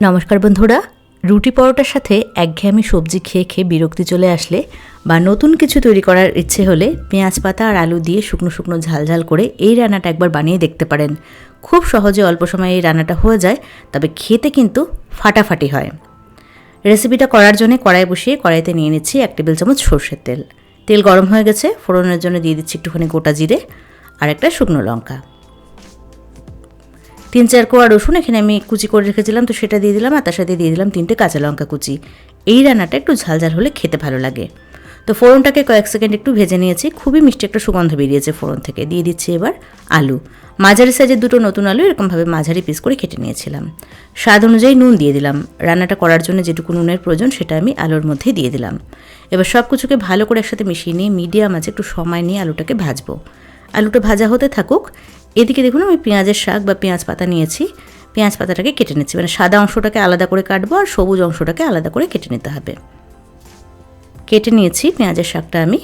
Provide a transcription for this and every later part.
নমস্কার বন্ধুরা, রুটি পরোটার সাথে একঘেয়েমি সবজি খেয়ে খেয়ে বিরক্তি চলে আসলে বা নতুন কিছু তৈরি করার ইচ্ছে হলে পেঁয়াজ পাতা আর আলু দিয়ে শুকনো শুকনো ঝাল ঝাল করে এই রান্নাটা একবার বানিয়ে দেখতে পারেন। খুব সহজে অল্প সময়ে এই রান্নাটা হয়ে যায়, তবে খেতে কিন্তু ফাটাফাটি হয়। রেসিপিটা করার জন্য কড়াই বসিয়ে কড়াইতে নিয়ে নিচ্ছি এক টেবিল চামচ সর্ষের তেল। তেল গরম হয়ে গেছে, ফোড়নের জন্য দিয়ে দিচ্ছি একটুখানি গোটা জিরে আর একটা শুকনো লঙ্কা। তিন চার কোয়া রসুন এখানে আমি কুচি করে রেখেছিলাম, তো সেটা দিয়ে দিলাম, আর তার সাথে দিয়ে দিলাম তিনটে কাঁচা লঙ্কা কুচি। এই রান্নাটা একটু ঝাল ঝাল হলে খেতে ভালো লাগে। তো ফোড়নটাকে কয়েক সেকেন্ড একটু ভেজে নিয়েছি, খুবই মিষ্টি একটা সুগন্ধ বেরিয়েছে ফোড়ন থেকে। দিয়ে দিচ্ছি এবার আলু। মাঝারি সাইজের দুটো নতুন আলু এরকমভাবে মাঝারি পিস করে কেটে নিয়েছিলাম। স্বাদ অনুযায়ী নুন দিয়ে দিলাম। রান্নাটা করার জন্য যেটুকু নুনের প্রয়োজন সেটা আমি আলুর মধ্যে দিয়ে দিলাম। এবার সব কিছুকে ভালো করে একসাথে মিশিয়ে নিয়ে মিডিয়াম আছে একটু সময় নিয়ে আলুটাকে ভাজবো। আলুটা ভাজা হতে থাকুক এদিকে দেখুন, আমি পেঁয়াজের শাক বা পেঁয়াজ পাতা নিয়েছি। পেঁয়াজ পাতাটাকে কেটে নিচ্ছি। মানে সাদা অংশটাকে আলাদা করে কাটবো আর সবুজ অংশটাকে আলাদা করে কেটে নিতে হবে। কেটে নিয়েছি পেঁয়াজের শাকটা আমি।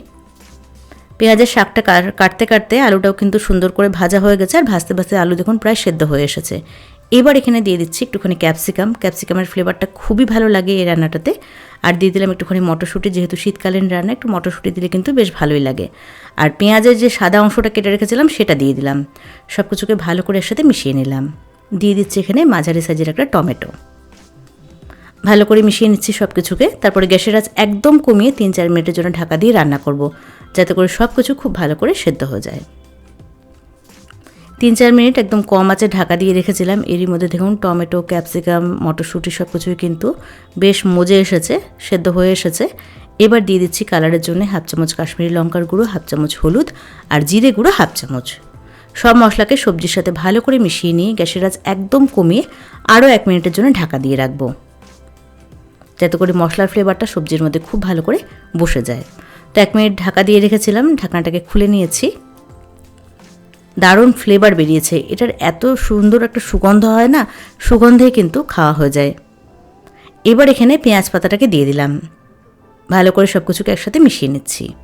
পেঁয়াজের শাকটা কাটতে কাটতে আলুটাও কিন্তু সুন্দর করে ভাজা হয়ে গেছে আর ভাজতে ভাজতে আলু দেখুন প্রায় সেদ্ধ হয়ে এসেছে। এবার এখানে দিয়ে দিচ্ছি একটুখানি ক্যাপসিকাম। ক্যাপসিকামের ফ্লেভারটা খুবই ভালো লাগে এই রান্নাটাতে। আর দিয়ে দিলাম একটুখানি মটরশুঁটি, যেহেতু শীতকালীন রান্না, একটু মটরশুঁটি দিলে কিন্তু বেশ ভালোই লাগে। আর পেঁয়াজের যে সাদা অংশটা কেটে রেখেছিলাম, সেটা দিয়ে দিলাম। সব কিছুকে ভালো করে একসাথে মিশিয়ে নিলাম। দিয়ে দিচ্ছি এখানে মাঝারি সাইজের একটা টমেটো। ভালো করে মিশিয়ে নিচ্ছি সব কিছুকে তারপরে গ্যাসের আঁচ একদম কমিয়ে তিন চার মিনিটের জন্য ঢাকা দিয়ে রান্না করব, যাতে করে সব কিছু খুব ভালো করে সেদ্ধ হয়ে যায়। তিন চার মিনিট একদম কম আছে ঢাকা দিয়ে রেখেছিলাম। এরই মধ্যে দেখুন, টমেটো, ক্যাপসিকাম, মটরশুঁটি সব কিছুই কিন্তু বেশ মজে এসেছে, সেদ্ধ হয়ে এসেছে। এবার দিয়ে দিচ্ছি কালারের জন্য হাফ চামচ কাশ্মীরি লঙ্কার গুঁড়ো, হাফ চামচ হলুদ আর জিরে গুঁড়ো, হাফ চামচ। সব মশলাকে সবজির সাথে ভালো করে মিশিয়ে নিয়ে গ্যাসের আঁচ একদম কমিয়ে আরও এক মিনিটের জন্য ঢাকা দিয়ে রাখব। যাতে করে মশলার ফ্লেভারটা সবজির মধ্যে খুব ভালো করে বসে যায়। তো এক মিনিট ঢাকা দিয়ে রেখেছিলাম, ঢাকনাটাকে খুলে নিয়েছি। দারুণ ফ্লেভার বেরিয়েছে। এটার এত সুন্দর একটা সুগন্ধ হয় না সুগন্ধে কিন্তু খাওয়া হয়ে যায়। এবার এখানে পেঁয়াজ পাতাটাকে দিয়ে দিলাম। ভালো করে সব কিছুকে একসাথে মিশিয়ে নিচ্ছি।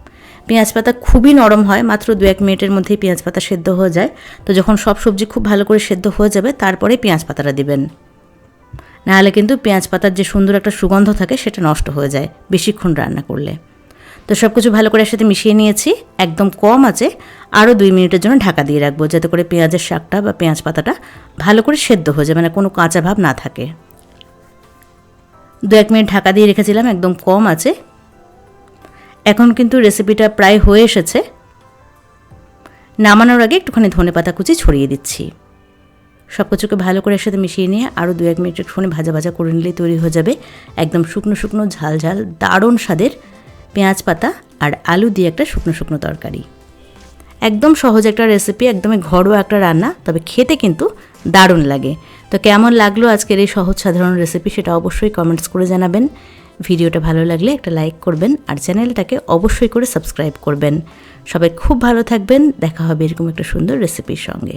পেঁয়াজ পাতা খুবই নরম হয়, মাত্র দু এক মিনিটের মধ্যেই পেঁয়াজ পাতা সেদ্ধ হয়ে যায়। তো যখন সব সবজি খুব ভালো করে সেদ্ধ হয়ে যাবে, তারপরে পেঁয়াজ পাতাটা দিবেন। নাহলে কিন্তু পেঁয়াজ পাতার যে সুন্দর একটা সুগন্ধ থাকে, সেটা নষ্ট হয়ে যায় বেশিক্ষণ রান্না করলে। তো সব কিছু ভালো করে একসাথে মিশিয়ে নিয়েছি। একদম কম আছে। আরও দুই মিনিটের জন্য ঢাকা দিয়ে রাখব যাতে করে পেঁয়াজের শাকটা বা পেঁয়াজ পাতাটা ভালো করে সেদ্ধ হয়ে যায় মানে কোনো কাঁচা ভাব না থাকে। দু এক মিনিট ঢাকা দিয়ে রেখেছিলাম, একদম কম আছে। এখন কিন্তু রেসিপিটা প্রায় হয়ে এসেছে। নামানোর আগে একটুখানি ধনে পাতা কুচি ছড়িয়ে দিচ্ছি। সব কিছুকে ভালো করে একসাথে মিশিয়ে নিয়ে আরও দু এক মিনিট একটুখানি ভাজা ভাজা করে নিলেই তৈরি হয়ে যাবে। একদম শুকনো শুকনো, ঝাল ঝাল, দারুণ স্বাদের পেঁয়াজ পাতা আর আলু দিয়ে একটা শুকনো শুকনো তরকারি। একদম সহজ একটা রেসিপি একদমই ঘরোয়া একটা রান্না, তবে খেতে কিন্তু দারুণ লাগে। তো কেমন লাগল আজকের এই সহজ সাধারণ রেসিপি সেটা অবশ্যই কমেন্টস করে জানাবেন। ভিডিওটা ভালো লাগলে একটা লাইক করবেন আর চ্যানেলটাকে অবশ্যই করে সাবস্ক্রাইব করবেন। সবাই খুব ভালো থাকবেন, দেখা হবে এরকম একটা সুন্দর রেসিপির সঙ্গে।